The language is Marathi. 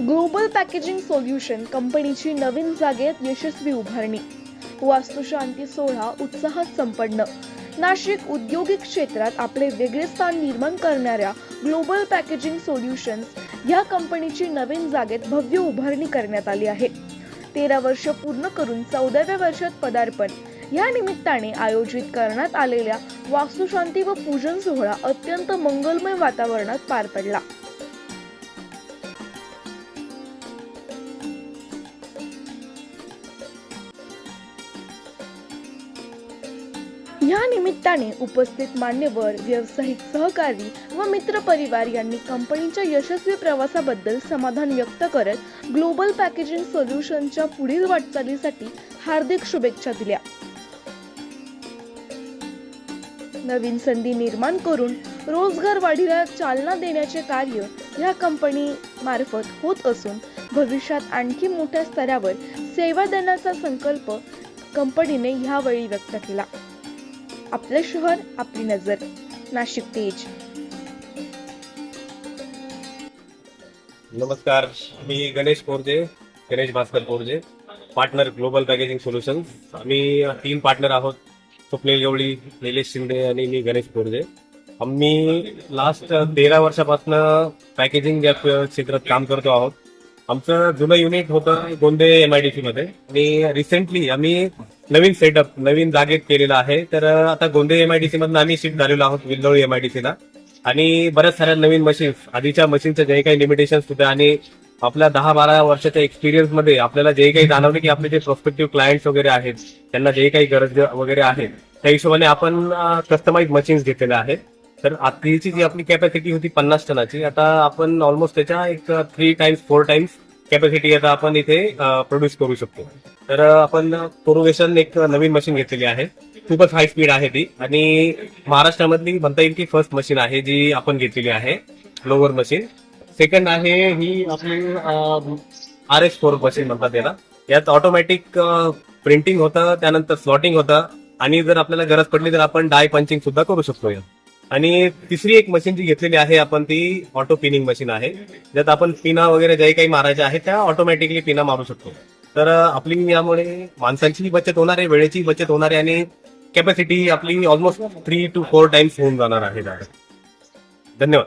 ग्लोबल पॅकेजिंग सोल्युशन कंपनीची नवीन जागेत यशस्वी उभारणी. वास्तुशांती सोहळा उत्साहात संपन्न. नाशिक औद्योगिक क्षेत्रात आपले वेगळे स्थान निर्माण करणाऱ्या ग्लोबल पॅकेजिंग सोल्युशन्स या कंपनीची नवीन जागेत भव्य उभारणी करण्यात आली आहे. तेरा वर्ष पूर्ण करून चौदाव्या वर्षात पदार्पण. या निमित्ताने आयोजित करण्यात आलेल्या वास्तुशांती व पूजन सोहळा अत्यंत मंगलमय वातावरणात पार पडला. या निमित्ताने उपस्थित मान्यवर व्यावसायिक सहकारी व मित्रपरिवार यांनी कंपनीच्या यशस्वी प्रवासाबद्दल समाधान व्यक्त करत ग्लोबल पॅकेजिंग सोल्युशनच्या पुढील वाटचालीसाठी हार्दिक शुभेच्छा दिल्या. नवीन संधी निर्माण करून रोजगार वाढीला चालना देण्याचे कार्य या कंपनी मार्फत होत असून भविष्यात आणखी मोठ्या स्तरावर सेवा देण्याचा संकल्प कंपनीने ह्यावेळी व्यक्त केला. आपलं शहर आपली नजर. नाशिक तेज. नमस्कार मी Ganesh Porje Ganesh Bhaskar Porje partner global packaging solutions. आम्ही तीन पार्टनर आहोत स्वप्नील गवळी निलेश शिंदे आणि मी गणेश पोरजे. आम्ही लास्ट तेरा वर्षापासून पॅकेजिंग या क्षेत्रात काम करतो आहोत आमचं जुनं युनिट होतं गोंदे एमआयडीसी मध्ये. आणि रिसेंटली आम्ही नवीन सेटअप नवीन जागेत केलेलं आहे. तर आता गोंदे एमआयडीसी मधून आम्ही शिफ्ट झालेलो आहोत विल्लोळी एमआयडीसीला आणि बऱ्याच साऱ्या नवीन मशीन्स आधीच्या मशीनचं जे काही लिमिटेशन्स होत्या आणि आपल्या दहा बारा वर्षाच्या एक्सपिरियन्समध्ये आपल्याला जे काही जाणवले की आपले जे प्रोस्पेक्टिव्ह क्लायंट्स वगैरे आहेत त्यांना जे काही गरज वगैरे आहे त्या हिशोबाने आपण कस्टमाइज मशीन्स घेतलेल्या आहेत. तर आधीची जी आपली कॅपॅसिटी होती पन्नास टनाची आता आपण ऑलमोस्ट त्याच्या एक three times four times capacity आता आपण इथे प्रोड्यूस करू शकतो. तर आपण कोरोवेशन एक नवीन मशीन घेतलेली आहे. खूपच हाय स्पीड आहे ती. आणि महाराष्ट्रामधली म्हणता येईल की फर्स्ट मशीन आहे जी आपण घेतलेली आहे लोवर मशीन सेकंड आहे ही आपली आर एस फोर मशीन म्हणतात त्याला. यात ऑटोमॅटिक प्रिंटिंग होतं त्यानंतर स्लॉटिंग होतं. आणि जर आपल्याला गरज पडली तर आपण डाय पंचिंग सुद्धा करू शकतो यात. आणि तिसरी एक मशीन जी घेतलेली आहे आपण ती ऑटो पिनिंग मशीन आहे. ज्यात आपण पिना वगैरे ज्याही काही मारायच्या आहेत त्या ऑटोमॅटिकली पिना मारू शकतो. तर आपली यामुळे माणसांचीही बचत होणार आहे वेळेची बचत होणार आहे आणि कॅपॅसिटी आपली almost three two four times होऊन जाणार आहे धन्यवाद.